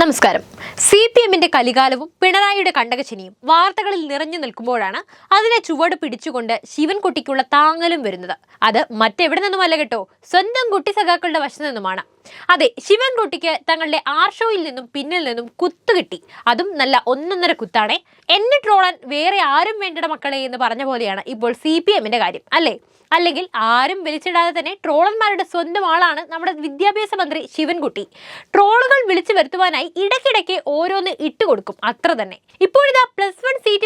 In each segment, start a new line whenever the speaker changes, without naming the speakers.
നമസ്കാരം. C P എമ്മിന്റെ കലികാലവും പിണറായിയുടെ കണ്ടകശനിയും വാർത്തകളിൽ നിറഞ്ഞു നിൽക്കുമ്പോഴാണ് അതിനെ ചുവട് പിടിച്ചുകൊണ്ട് ശിവൻകുട്ടിക്കുള്ള താങ്ങലും വരുന്നത്. അത് മറ്റെവിടെ നിന്നുമല്ല കേട്ടോ? സ്വന്തം കുട്ടി സഖാക്കളുടെ വശത്തു നിന്നുമാണ്. അതെ ശിവൻകുട്ടിക്ക് തങ്ങളുടെ ആർഷോയിൽ നിന്നും പിന്നിൽ നിന്നും കുത്തു കിട്ടി. അതും നല്ല ഒന്നൊന്നര കുത്താണ്. എന്നെ ട്രോളാൻ വേറെ ആരും വേണ്ടട മക്കളെ എന്ന് പറഞ്ഞ പോലെയാണ് ഇപ്പോൾ സി പി എമ്മിന്റെ കാര്യം അല്ലേ? അല്ലെങ്കിൽ ആരും വിളിച്ചിടാതെ തന്നെ ട്രോളന്മാരുടെ സ്വന്തം ആളാണ് നമ്മുടെ വിദ്യാഭ്യാസ മന്ത്രി ശിവൻകുട്ടി. ട്രോളുകൾ വിളിച്ചു വരുത്തുവാനായി ഇടയ്ക്കിടയ്ക്ക് ഓരോന്ന് ഇട്ടുകൊടുക്കും അത്ര തന്നെ. ഇപ്പോഴിതാ പ്ലസ്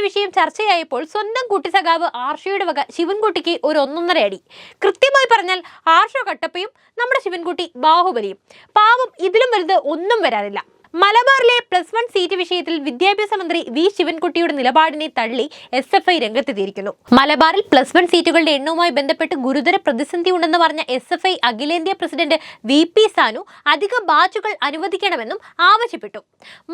വിഷയം ചർച്ചയായപ്പോൾ സ്വന്തം കുട്ടി സഖാവ് ആർഷയുടെ വക ശിവൻകുട്ടിക്ക് ഒരു ഒന്നൊന്നര അടി കൃത്യമായി പറഞ്ഞാൽ ആർഷ കട്ടപ്പയും നമ്മുടെ ശിവൻകുട്ടി ബാഹുബലിയും. പാവം ഇതിലും വലുത് ഒന്നും വരാനില്ല മലബാറിലെ പ്ലസ് വൺ സീറ്റ് വിഷയത്തിൽ വിദ്യാഭ്യാസ മന്ത്രി വി ശിവൻകുട്ടിയുടെ നിലപാടിനെ തള്ളി എസ് എഫ് ഐ രംഗത്തെത്തിയിരിക്കുന്നു. മലബാറിൽ പ്ലസ് വൺ സീറ്റുകളുടെ എണ്ണവുമായി ബന്ധപ്പെട്ട് ഗുരുതര പ്രതിസന്ധി ഉണ്ടെന്ന് പറഞ്ഞ എസ് എഫ് ഐ അഖിലേന്ത്യാ പ്രസിഡന്റ് വി പി സാനു അധിക ബാച്ചുകൾ അനുവദിക്കണമെന്നും ആവശ്യപ്പെട്ടു.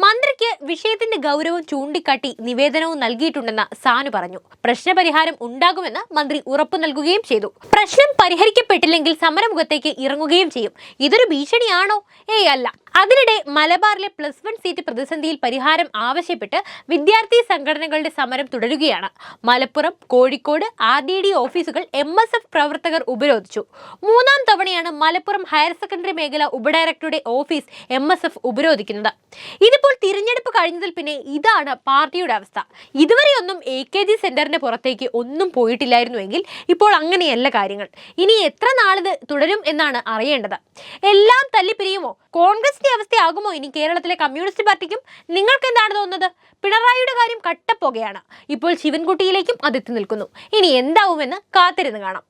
മന്ത്രിക്ക് വിഷയത്തിന്റെ ഗൗരവം ചൂണ്ടിക്കാട്ടി നിവേദനവും നൽകിയിട്ടുണ്ടെന്ന് സാനു പറഞ്ഞു. പ്രശ്നപരിഹാരം ഉണ്ടാകുമെന്ന് മന്ത്രി ഉറപ്പു നൽകുകയും ചെയ്തു. പ്രശ്നം പരിഹരിക്കപ്പെട്ടില്ലെങ്കിൽ സമരമുഖത്തേക്ക് ഇറങ്ങുകയും ചെയ്യും. ഇതൊരു ഭീഷണിയാണോ? ഏയ് അല്ല. അതിനിടെ മലബാറിലെ പ്ലസ് വൺ സീറ്റ് പ്രതിസന്ധിയിൽ പരിഹാരം ആവശ്യപ്പെട്ട് വിദ്യാർത്ഥി സംഘടനകളുടെ സമരം തുടരുകയാണ്. Malappuram Kozhikode R D D ഓഫീസുകൾ എം എസ് എഫ് പ്രവർത്തകർ ഉപരോധിച്ചു. മൂന്നാം തവണയാണ് മലപ്പുറം ഹയർ സെക്കൻഡറി മേഖല ഉപഡയറക്ടറുടെ ഓഫീസ് എം എസ് എഫ് ഉപരോധിക്കുന്നത്. ഇതിപ്പോൾ തിരഞ്ഞെടുപ്പ് കഴിഞ്ഞതിൽ പിന്നെ ഇതാണ് പാർട്ടിയുടെ അവസ്ഥ. ഇതുവരെയൊന്നും എ കെ ജി സെന്ററിന്റെ പുറത്തേക്ക് ഒന്നും പോയിട്ടില്ലായിരുന്നുവെങ്കിൽ ഇപ്പോൾ അങ്ങനെയല്ല കാര്യങ്ങൾ. ഇനി എത്ര നാളിത് തുടരും എന്നാണ് അറിയേണ്ടത്. എല്ലാം തല്ലിപ്പിരിയുമോ കോൺഗ്രസിന്റെ അവസ്ഥയാകുമോ ഇനി കേരളത്തിലെ കമ്മ്യൂണിസ്റ്റ് പാർട്ടിക്കും? നിങ്ങൾക്ക് എന്താണ് തോന്നുന്നത്? പിണറായിയുടെ കാര്യം കട്ടപ്പുകയാണ്. ഇപ്പോൾ ശിവൻകുട്ടിയിലേക്കും അതെത്തി നിൽക്കുന്നു. ഇനി എന്താവുമെന്ന് കാത്തിരുന്ന് കാണാം.